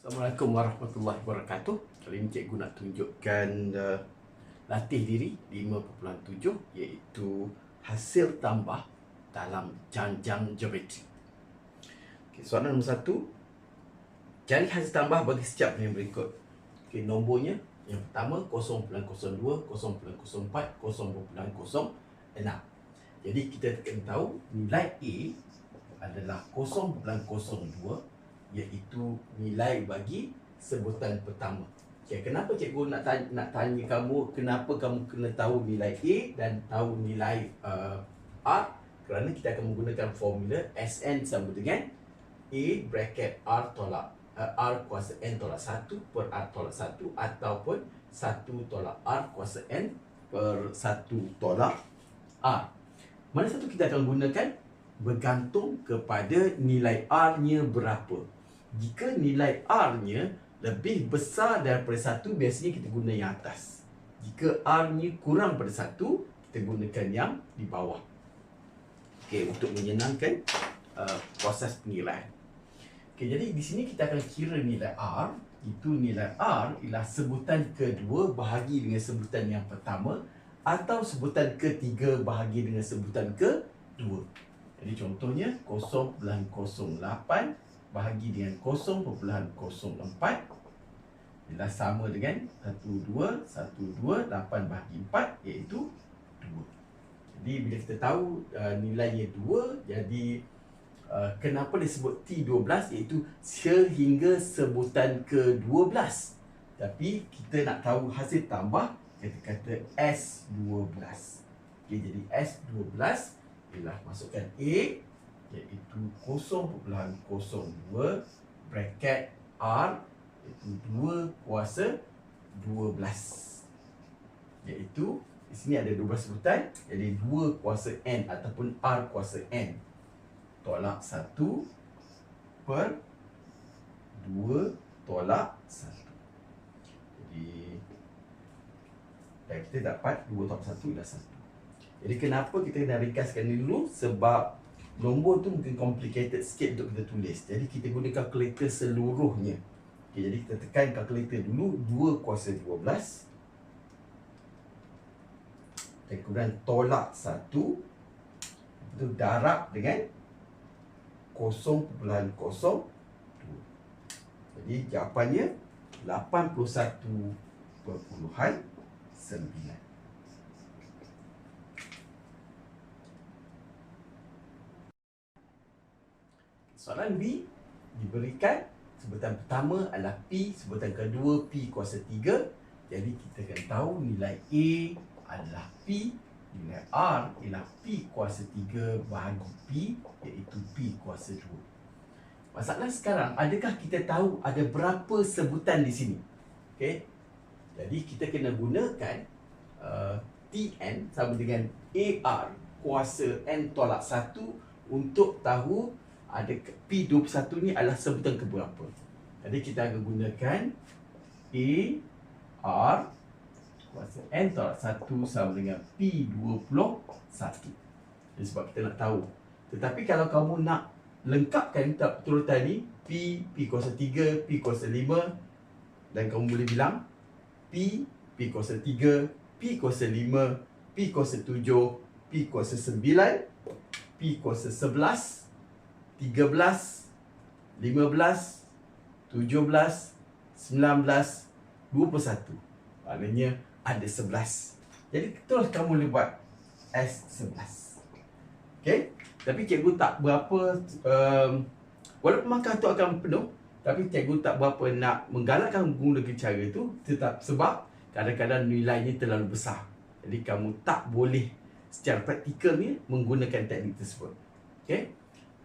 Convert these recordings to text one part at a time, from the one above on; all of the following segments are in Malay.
Assalamualaikum warahmatullahi wabarakatuh. Kali ini cikgu nak tunjukkan uh, latih diri 5.7 iaitu hasil tambah dalam janjang geometri. Okay, soalan nombor satu. Cari hasil tambah bagi setiap yang berikut. Okay, nombornya yang pertama 0.02, 0.04, 0.06. Jadi kita kena tahu nilai A adalah 0.02 iaitu nilai bagi sebutan pertama. Okay, kenapa cikgu nak tanya, nak tanya kamu kenapa kamu kena tahu nilai A dan tahu nilai uh, R? Kerana kita akan menggunakan formula Sn sama dengan A bracket R tolak uh, R kuasa N tolak 1 per R tolak 1 ataupun 1 tolak R kuasa N per 1 tolak R. Mana satu kita akan gunakan bergantung kepada nilai R-nya berapa. Jika nilai R-nya lebih besar daripada satu, biasanya kita guna yang atas. Jika R-nya kurang daripada satu, kita gunakan yang di bawah. Okey, untuk menyenangkan uh, proses pengiraan. Okey, jadi di sini kita akan kira nilai R. Itu nilai R ialah sebutan kedua bahagi dengan sebutan yang pertama atau sebutan ketiga bahagi dengan sebutan kedua. Jadi contohnya 0.08 bahagi dengan 0.04 ialah sama dengan 12 12 8 bahagi 4 iaitu 2. Jadi bila kita tahu uh, nilainya 2 jadi uh, kenapa disebut T12 iaitu sehingga sebutan ke-12. Tapi kita nak tahu hasil tambah kita kata S12. Okay, jadi S12 ialah masukkan A iaitu 0.02 bracket R iaitu 2 kuasa 12 iaitu di sini ada 12 sebutan jadi 2 kuasa N ataupun R kuasa N. Tolak 1 per 2 tolak 1 jadi dan kita dapat 2 tolak 1 ialah 1 jadi kenapa kita nak ringkaskan dulu? Sebab nombor tu mungkin complicated sikit untuk kita tulis. Jadi kita guna kalkulator seluruhnya. Okay, jadi kita tekan kalkulator dulu 2 kuasa 12. Dan kemudian tolak 1. Itu darab dengan 0.02. Jadi jawapannya 81.9. Soalan B diberikan sebutan pertama adalah P, sebutan kedua P kuasa 3. Jadi kita akan tahu nilai A adalah P, nilai R ialah P kuasa 3 bahagi P iaitu P kuasa 2. Masalah sekarang, adakah kita tahu ada berapa sebutan di sini? Okey. Jadi kita kena gunakan uh, TN sama dengan AR kuasa N tolak 1 untuk tahu ada P21 ni adalah sebutan keberapa. Jadi kita akan gunakan A R kuasa N tolak 1 sama dengan P21. Jadi sebab kita nak tahu. Tetapi kalau kamu nak lengkapkan tak turutan ni P, P kuasa 3, P kuasa 5 dan kamu boleh bilang P, P kuasa 3, P kuasa 5, P kuasa 7, P kuasa 9, P kuasa 11 13, 15, 17, 19, 21. Maknanya ada 11. Jadi terus kamu boleh buat S11. Okay? Tapi cikgu tak berapa um, Walaupun markah tu akan penuh Tapi cikgu tak berapa nak menggalakkan menggunakan cara itu Tetap sebab kadang-kadang nilainya terlalu besar Jadi kamu tak boleh secara praktikal ni menggunakan teknik tersebut Okay?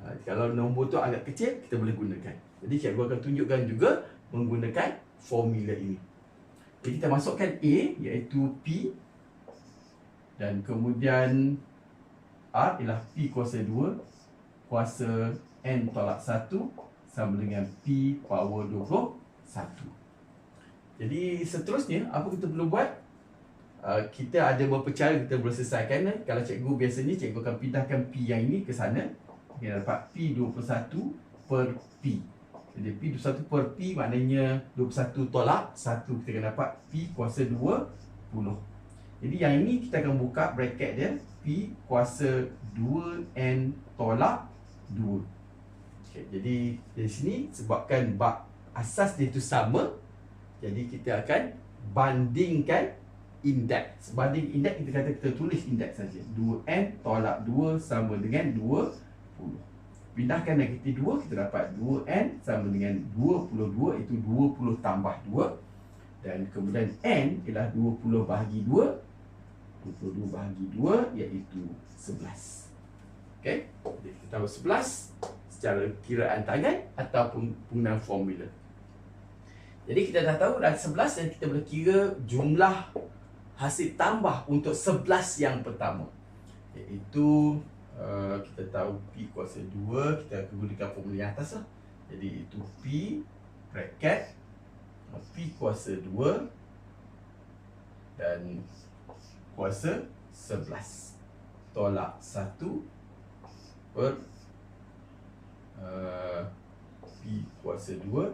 Ha, kalau nombor tu agak kecil, kita boleh gunakan. Jadi cikgu akan tunjukkan juga menggunakan formula ini. Jadi kita masukkan A iaitu P dan kemudian R ialah P kuasa 2 kuasa N tolak 1 sama dengan P power 21. Jadi seterusnya, apa kita perlu buat? Uh, kita ada beberapa cara kita boleh selesaikan. Kalau cikgu biasanya, cikgu akan pindahkan P yang ini ke sana kita dapat P21 per P. Jadi Jadi P21 per P maknanya 21 tolak 1 kita akan dapat P kuasa 20. Jadi yang ini kita akan buka bracket dia P kuasa 2N tolak 2. Okay, jadi dari sini sebabkan bak asas dia itu sama jadi kita akan bandingkan indeks. Banding indeks kita kata kita tulis indeks saja. 2N tolak 2 sama dengan 20. Pindahkan negatif 2 kita dapat 2n sama dengan 22 itu 20 tambah 2 dan kemudian n ialah 20 bahagi 2 22 bahagi 2 iaitu 11 Okey, jadi kita tahu 11 secara kiraan tangan ataupun penggunaan formula. Jadi kita dah tahu dah 11 dan kita boleh kira jumlah hasil tambah untuk 11 yang pertama iaitu Uh, kita tahu P kuasa 2 kita akan gunakan formula yang atas lah. Jadi itu P bracket P kuasa 2 dan kuasa 11 tolak 1 per uh, P kuasa 2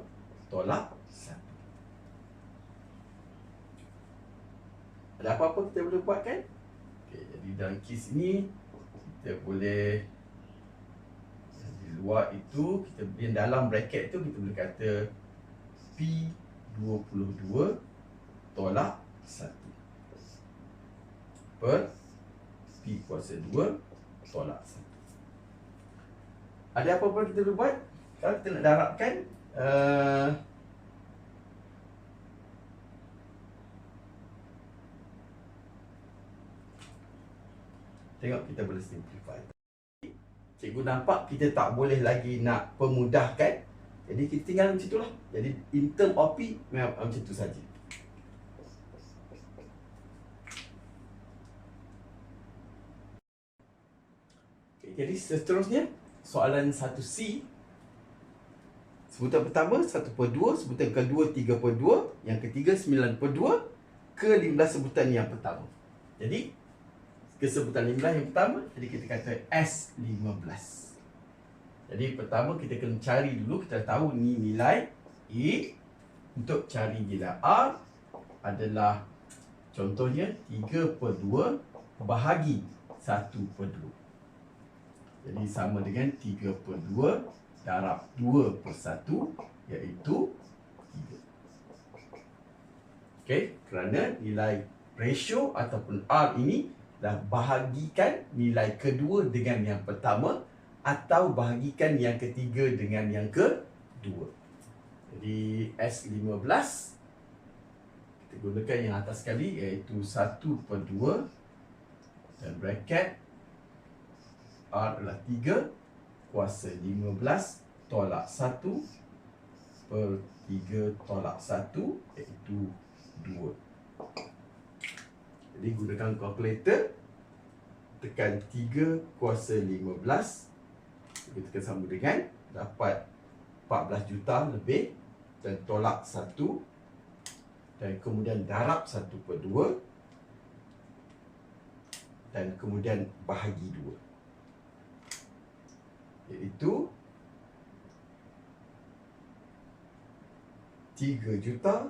tolak 1 ada apa-apa kita boleh buat kan okay, jadi dalam kes ni kita boleh di luar itu kita di dalam bracket tu kita boleh kata P22 tolak 1 per P kuasa 2 tolak 1 ada apa-apa kita boleh buat? Kalau kita nak darabkan uh, Tengok kita boleh simplify. Cikgu nampak kita tak boleh lagi nak pemudahkan. Jadi kita tinggal macam itulah Jadi in term of P memang macam tu saja. Okay, jadi seterusnya Soalan 1C Sebutan pertama 1 per 2 Sebutan kedua 3 per 2 Yang ketiga 9 per 2 Ke 15 sebutan yang pertama. Jadi kesebutan 15 yang pertama jadi kita kata S15 jadi pertama kita kena cari dulu kita tahu ni nilai E untuk cari nilai R adalah contohnya 3 per 2 bahagi 1 per 2 jadi sama dengan 3 per 2 darab 2 per 1 iaitu 3 Okey, kerana nilai ratio ataupun R ini dan bahagikan nilai kedua dengan yang pertama atau bahagikan yang ketiga dengan yang kedua. Jadi S15 kita gunakan yang atas sekali iaitu 1 per 2 dan bracket R adalah 3 kuasa 15 tolak 1 per 3 tolak 1 iaitu 2. Jadi gunakan kalkulator Tekan 3 kuasa 15 Kita tekan sama dengan Dapat 14 juta lebih Dan tolak 1 Dan kemudian darab 1 per 2 Dan kemudian bahagi 2 Iaitu 3 juta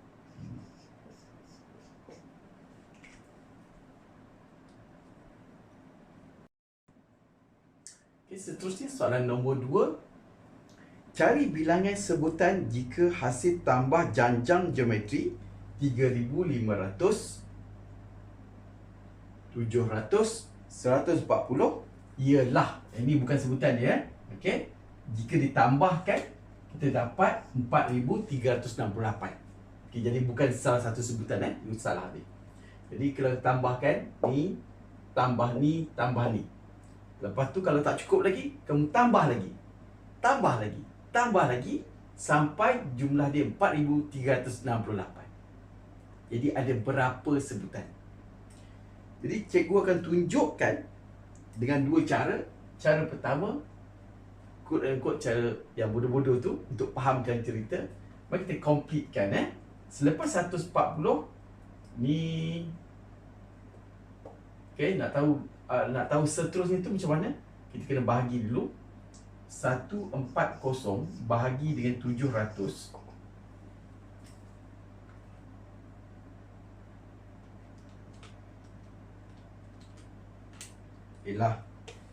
Okay, seterusnya soalan nombor 2. Cari bilangan sebutan jika hasil tambah janjang geometri 3500 700 140 ialah ini bukan sebutan dia eh. okey? Jika ditambahkan kita dapat 4368 okey jadi bukan salah satu sebutan eh. Salah ni jadi kalau tambahkan ni tambah ni tambah ni Lepas tu kalau tak cukup lagi, kamu tambah lagi. Tambah lagi. Tambah lagi sampai jumlah dia 4368. Jadi ada berapa sebutan? Jadi cikgu akan tunjukkan dengan dua cara. Cara pertama, quote and quote cara yang bodoh-bodoh tu untuk fahamkan cerita. Mari kita completekan eh. Selepas 140 ni Okay, nak tahu uh, nak tahu seterusnya tu macam mana? Kita kena bahagi dulu. 140 bahagi dengan 700 ialah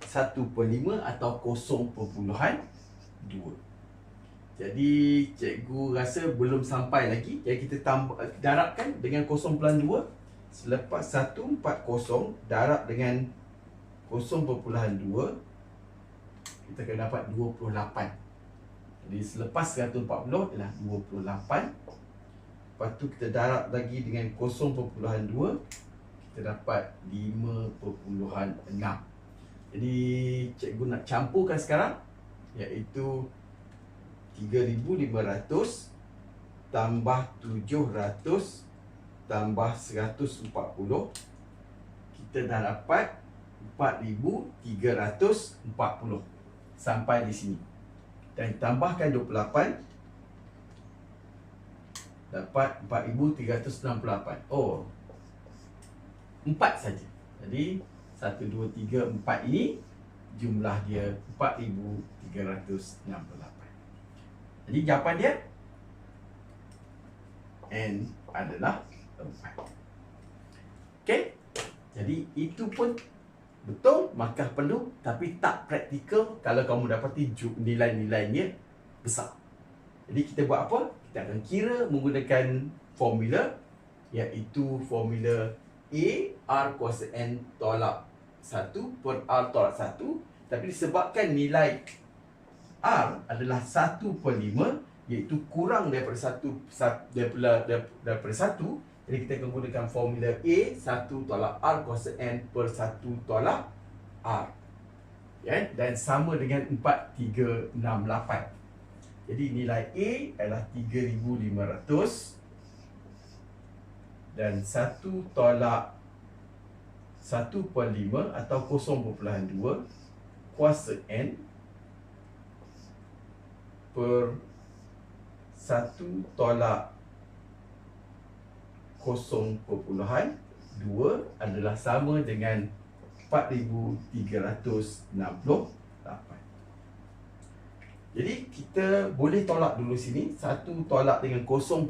1 per 5 atau 0.2 jadi cikgu rasa belum sampai lagi jadi kita tambah darabkan dengan 0.2 selepas 140 darab dengan 0.2 kita akan dapat 28 jadi selepas 140 ialah 28 lepas tu kita darab lagi dengan 0.2 kita dapat 5.6 jadi cikgu nak campurkan sekarang iaitu 3500 tambah 700 tambah 140 kita dah dapat 4340 sampai di sini dan tambahkan 28 dapat 4368 oh empat saja. Jadi satu dua tiga empat ini jumlah dia empat ribu tiga ratus enam puluh lapan. Jadi jawapan dia N adalah empat. Okay. Jadi itu pun betul maka perlu tapi tak praktikal kalau kamu dapati nilai-nilainya besar. Jadi kita buat apa? Kita akan kira menggunakan formula iaitu formula A R kuasa N tolak 1 per R tolak 1 Tapi disebabkan nilai R adalah 1 per 5 Iaitu kurang daripada 1 daripada, daripada 1 Jadi kita akan gunakan formula A 1 tolak R kuasa N per 1 tolak R ya? Dan sama dengan 4, 3, 6, 8 Jadi nilai A adalah 3500 dan 1 tolak 1 per 5 atau 0.2 kuasa N per 1 tolak 0.2 adalah sama dengan 4360 jadi kita boleh tolak dulu sini. Satu tolak dengan 0.2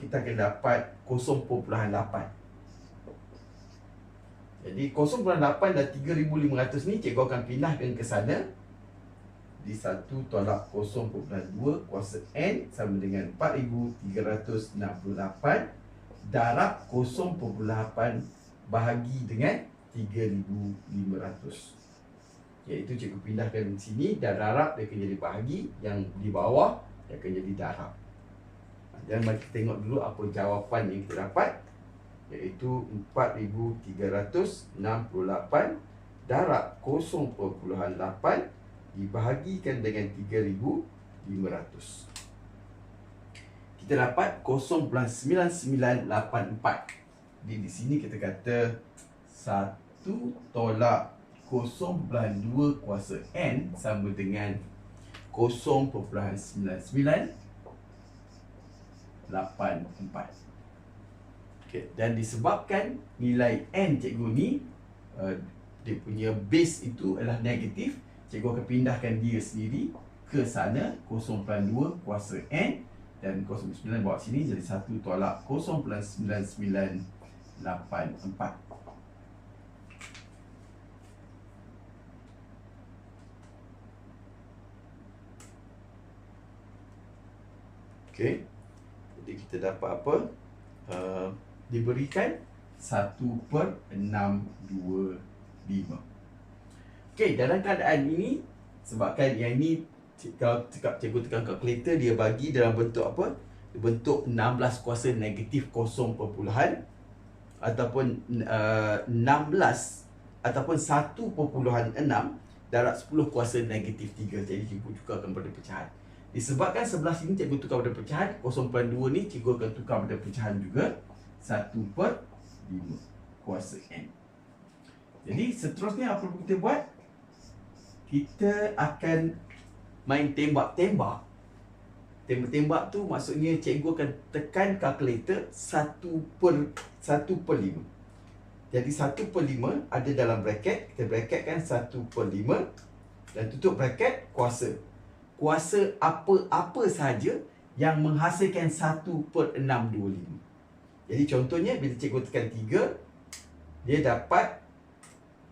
Kita akan dapat 0.8 Jadi 0.8 dan 3500 ni Cikgu akan pindahkan ke sana. Di satu tolak 0.2 Kuasa N sama dengan 4368 Darab 0.8 Bahagi dengan 3500 Iaitu cikgu pindahkan sini dan darab dia akan jadi bahagi Yang di bawah dia akan jadi darab. Dan mari kita tengok dulu apa jawapan yang kita dapat. Iaitu 4368 Darab 0.8 Dibahagikan dengan 3500 Kita dapat 0.9984 Jadi di sini kita kata 1 tolak 0.2 kuasa. N sama dengan 0.9984 okay. Dan disebabkan nilai N cikgu ni uh, Dia punya base itu adalah negatif Cikgu akan pindahkan dia sendiri ke sana 0.2 kuasa N Dan 0.9 bawa sini jadi 1 tolak 0.9984 Okey. Jadi kita dapat apa? Uh, diberikan 1 per 625. Okey, dalam keadaan ini sebabkan yang ini kalau cakap cikgu tekan kalkulator dia bagi dalam bentuk apa? Bentuk 16 kuasa negatif 0 perpuluhan ataupun uh, 16 ataupun 1.6 darab 10 kuasa negatif 3. Jadi cikgu juga akan pada pecahan. Disebabkan sebelah sini cikgu tukar pada pecahan 0.2 ni cikgu akan tukar pada pecahan juga 1 per 5 kuasa N Jadi seterusnya apa kita buat? Kita akan main tembak-tembak. Tembak-tembak tu maksudnya cikgu akan tekan kalkulator 1 per 1 per 5. Jadi 1 per 5 ada dalam bracket. Kita bracket kan 1 per 5. Dan tutup bracket kuasa. Kuasa apa-apa sahaja yang menghasilkan 1 per 625. Jadi contohnya bila cikgu tekan 3, dia dapat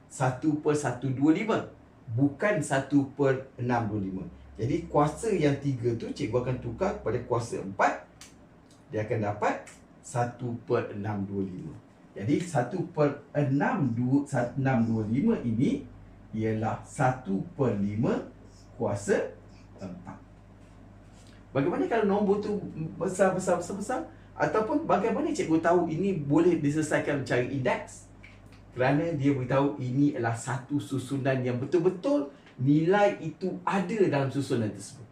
1 per 125. Bukan 1 per 625. Jadi kuasa yang 3 tu cikgu akan tukar kepada kuasa 4. Dia akan dapat 1 per 625. Jadi 1 per 6, 2, 625 ini ialah 1 per 5 kuasa 4. Bagaimana kalau nombor tu besar besar besar besar ataupun bagaimana cikgu tahu ini boleh diselesaikan mencari indeks? Kerana dia beritahu ini adalah satu susunan yang betul-betul nilai itu ada dalam susunan tersebut.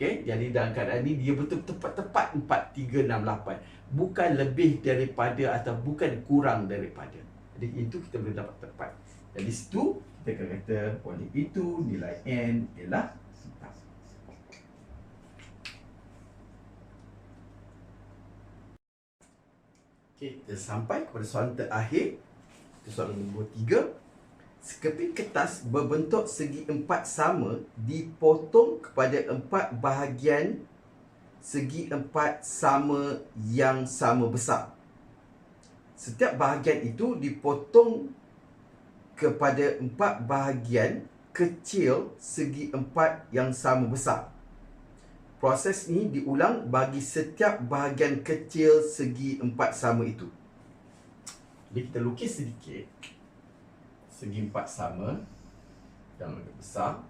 Okey, jadi dalam keadaan ini dia betul tepat-tepat 4 3 6 8. Bukan lebih daripada atau bukan kurang daripada. Jadi itu kita boleh dapat tepat. Jadi situ kita akan kata oleh itu nilai n ialah Okay, kita sampai kepada soalan terakhir Itu soalan nombor tiga Sekeping kertas berbentuk segi empat sama Dipotong kepada empat bahagian Segi empat sama yang sama besar Setiap bahagian itu dipotong kepada empat bahagian kecil segi empat yang sama besar Proses ini diulang bagi setiap bahagian kecil segi empat sama itu. Jadi kita lukis sedikit. Segi empat sama. Yang lebih besar.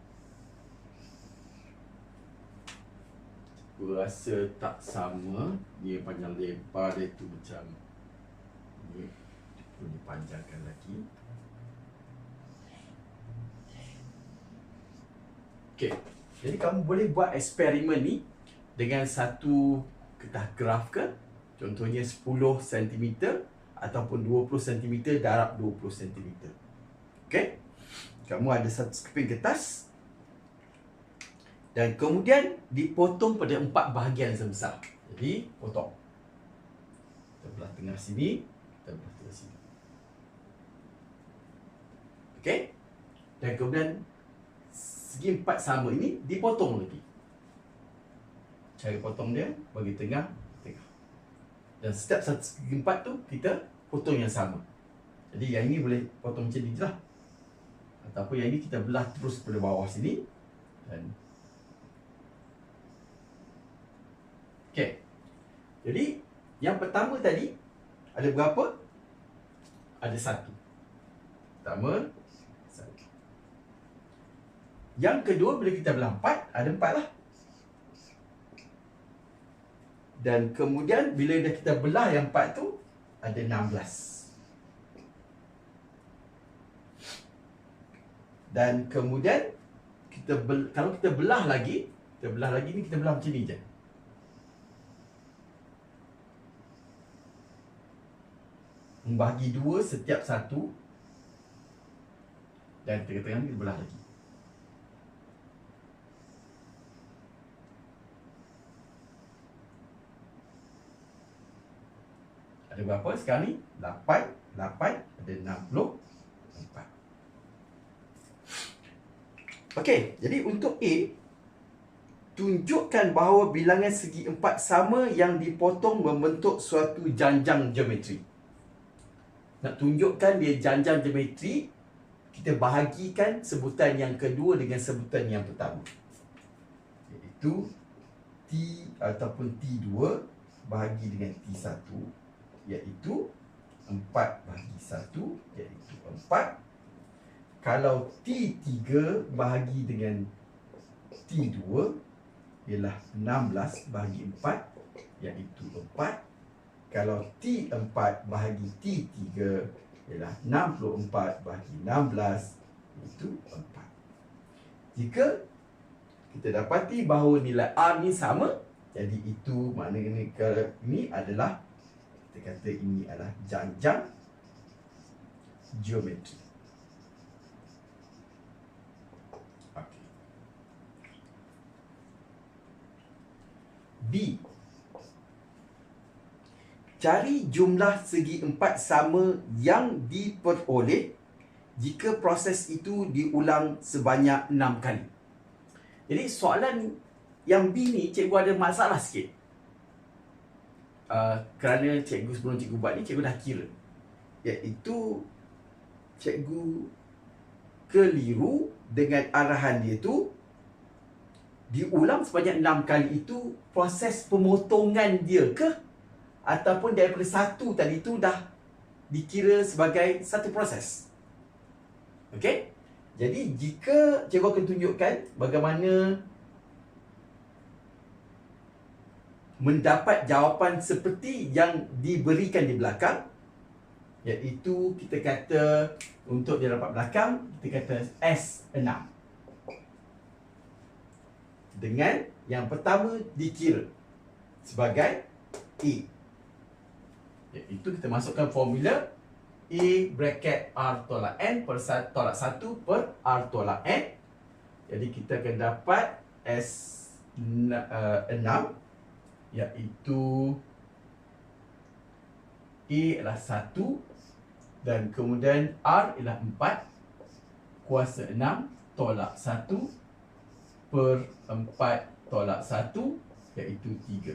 Rasa tak sama. Dia panjang lebar dia tu macam. Ini. Ini panjangkan lagi. Okay. Jadi kamu boleh buat eksperimen ni dengan satu kertas graf ke contohnya 10 cm ataupun 20 cm darab 20 cm. Okey? Kamu ada satu sekeping kertas dan kemudian dipotong pada empat bahagian sebesar. Jadi, potong. Kita belah tengah sini, kita belah tengah sini. Okey? Dan kemudian segi empat sama ini dipotong lagi. Cara potong dia bagi tengah. Dan setiap satu segi empat tu kita potong yang sama. Jadi yang ini boleh potong macam ni je lah. Ataupun yang ini kita belah terus pada bawah sini. Dan Okay. Jadi yang pertama tadi ada berapa? Ada satu. Pertama, yang kedua bila kita belah empat Ada empat lah Dan kemudian bila dah kita belah yang empat tu Ada enam belas Dan kemudian kita bel- Kalau kita belah lagi Kita belah lagi ni kita belah macam ni je. Membahagi dua setiap satu. Dan tengah-tengah ni kita belah lagi. Ada berapa sekarang ni? 8 8 Ada 64 Okey, jadi untuk A Tunjukkan bahawa bilangan segi empat sama yang dipotong membentuk suatu janjang geometri. Nak tunjukkan dia janjang geometri, kita bahagikan sebutan yang kedua dengan sebutan yang pertama. Iaitu T ataupun T2 bahagi dengan T1 iaitu 4 bahagi 1 iaitu 4 kalau T3 bahagi dengan T2 ialah 16 bahagi 4 iaitu 4 kalau T4 bahagi T3 ialah 64 bahagi 16 iaitu 4 jika kita dapati bahawa nilai R ni sama jadi itu maknanya ini adalah kita kata ini adalah janjang geometri. B. Cari jumlah segi empat sama yang diperoleh jika proses itu diulang sebanyak enam kali. Jadi soalan yang B ni cikgu ada masalah sikit. Uh, kerana cikgu sebelum cikgu buat ni cikgu dah kira. Iaitu cikgu keliru dengan arahan dia tu diulang sebanyak enam kali itu proses pemotongan dia ke ataupun daripada satu tadi tu dah dikira sebagai satu proses. Okey? Jadi jika cikgu akan tunjukkan bagaimana mendapat jawapan seperti yang diberikan di belakang iaitu kita kata untuk dia dapat belakang kita kata S6 dengan yang pertama dikira sebagai A iaitu kita masukkan formula A bracket R tolak N per tolak 1 per R tolak N. Jadi kita akan dapat S6 uh, iaitu A adalah 1 dan kemudian R ialah 4 kuasa 6 tolak 1 per 4 tolak 1 iaitu 3.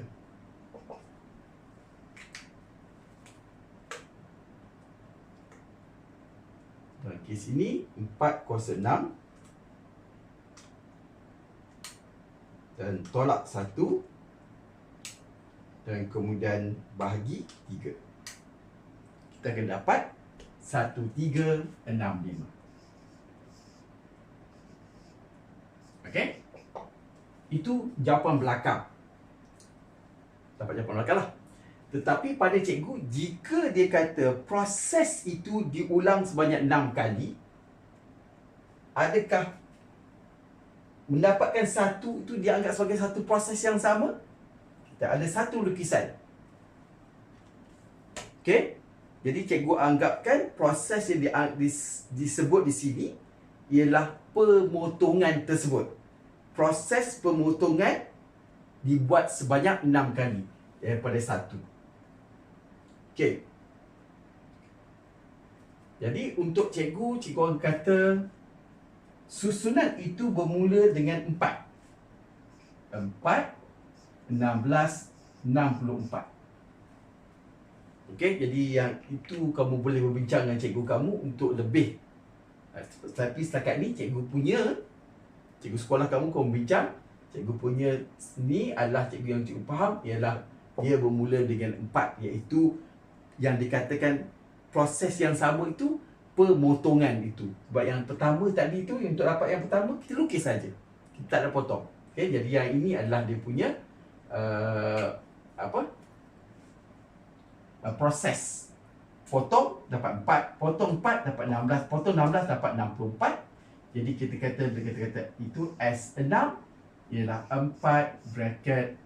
Dalam kes ini 4 kuasa 6 Dan tolak 1 Dan kemudian bahagi 3 Kita akan dapat 1, 3, 6, 5 Okay Itu jawapan belakang Dapat jawapan belakang lah tetapi pada cikgu, jika dia kata proses itu diulang sebanyak enam kali, adakah mendapatkan satu itu dianggap sebagai satu proses yang sama? Kita ada satu lukisan. Okey? Jadi cikgu anggapkan proses yang di, di, disebut di sini ialah pemotongan tersebut. Proses pemotongan dibuat sebanyak enam kali daripada satu. Okey. Jadi untuk cikgu, cikgu orang kata susunan itu bermula dengan empat. Empat, enam belas, enam puluh empat. Okey, jadi yang itu kamu boleh berbincang dengan cikgu kamu untuk lebih. Tapi setakat ni cikgu punya, cikgu sekolah kamu kamu bincang, cikgu punya ni adalah cikgu yang cikgu faham ialah dia bermula dengan empat iaitu yang dikatakan proses yang sama itu pemotongan itu. Sebab yang pertama tadi itu untuk dapat yang pertama kita lukis saja. Kita tak ada potong. Okey, jadi yang ini adalah dia punya uh, apa? Uh, proses. Potong dapat 4, potong 4 dapat 16, potong 16 dapat 64. Jadi kita kata kita kata itu S6 ialah 4 bracket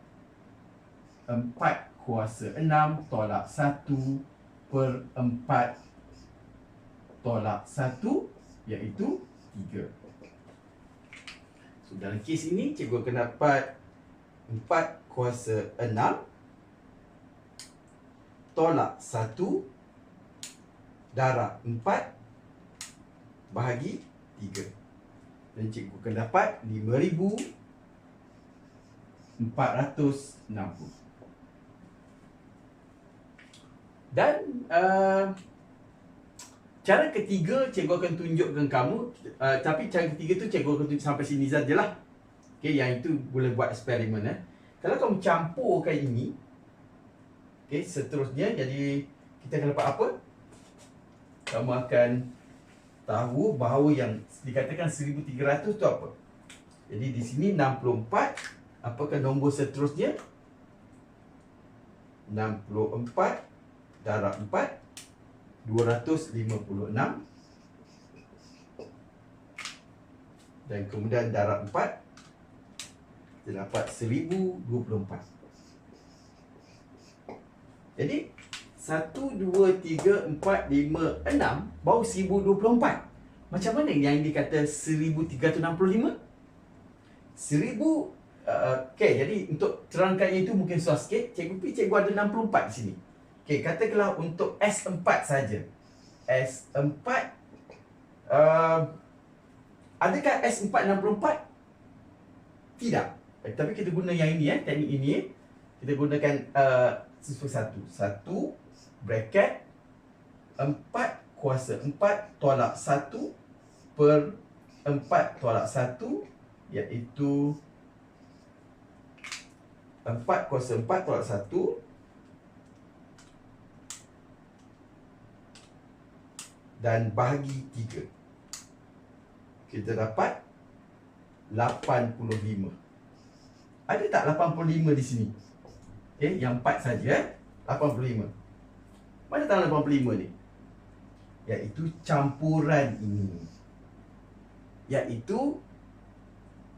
4 kuasa 6 tolak 1 per 4 tolak 1 iaitu 3. So dalam kes ini cikgu akan dapat 4 kuasa 6 tolak 1 darab 4 bahagi 3. Dan cikgu akan dapat 5460. Dan uh, cara ketiga cikgu akan tunjukkan kamu uh, tapi cara ketiga tu cikgu akan tunjuk sampai sini sajalah. Okey, yang itu boleh buat eksperimen eh. Kalau kamu campurkan ini okey, seterusnya jadi kita akan dapat apa? Kamu akan tahu bahawa yang dikatakan 1300 tu apa? Jadi di sini 64 apakah nombor seterusnya? 64 darab 4 256 dan kemudian darab 4 kita dapat 1024 jadi Satu, dua, tiga, empat, lima, enam Baru seribu dua puluh empat Macam mana yang dia kata puluh lima? Seribu uh, Okay, jadi untuk terangkannya itu mungkin susah sikit Cikgu P, cikgu ada enam puluh empat di sini Okay, katakanlah untuk S4 saja S4 uh, Adakah S4 64? Tidak eh, Tapi kita guna yang ini eh, teknik ini eh. Kita gunakan uh, satu Satu bracket empat kuasa empat tolak satu per empat tolak satu iaitu empat kuasa empat tolak satu dan bahagi tiga kita dapat 85 ada tak 85 di sini? Okay, yang 4 saja eh? 85 mana tanggal 85 ni? Iaitu campuran ini. Iaitu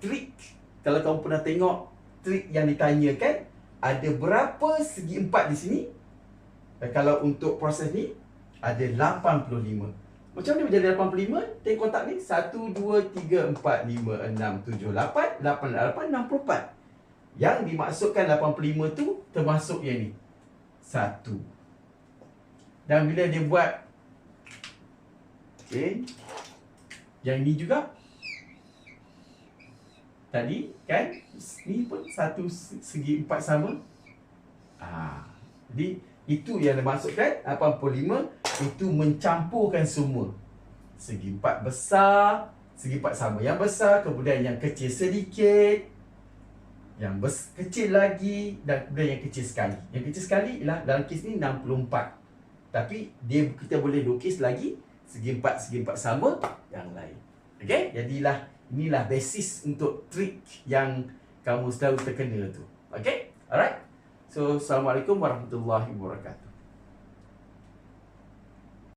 trik. Kalau kamu pernah tengok trik yang ditanyakan, ada berapa segi empat di sini? Dan kalau untuk proses ni, ada 85. Macam mana menjadi 85? Tengok kotak ni. 1, 2, 3, 4, 5, 6, 7, 8, 8, 8, 64. Yang dimaksudkan 85 tu termasuk yang ni. 1. Dan bila dia buat Okay Yang ni juga Tadi kan Ni pun satu segi empat sama. Ha. Jadi itu yang dimaksudkan 85 Itu mencampurkan semua. Segi empat besar Segi empat sama. Yang besar Kemudian yang kecil sedikit Yang bes- kecil lagi Dan kemudian yang kecil sekali. Yang kecil sekali ialah Dalam kes ni 64 tapi dia kita boleh lukis lagi segi empat segi empat sama yang lain. Okey? Jadilah inilah basis untuk trik yang kamu selalu terkena tu. Okey? Alright? So, Assalamualaikum warahmatullahi wabarakatuh.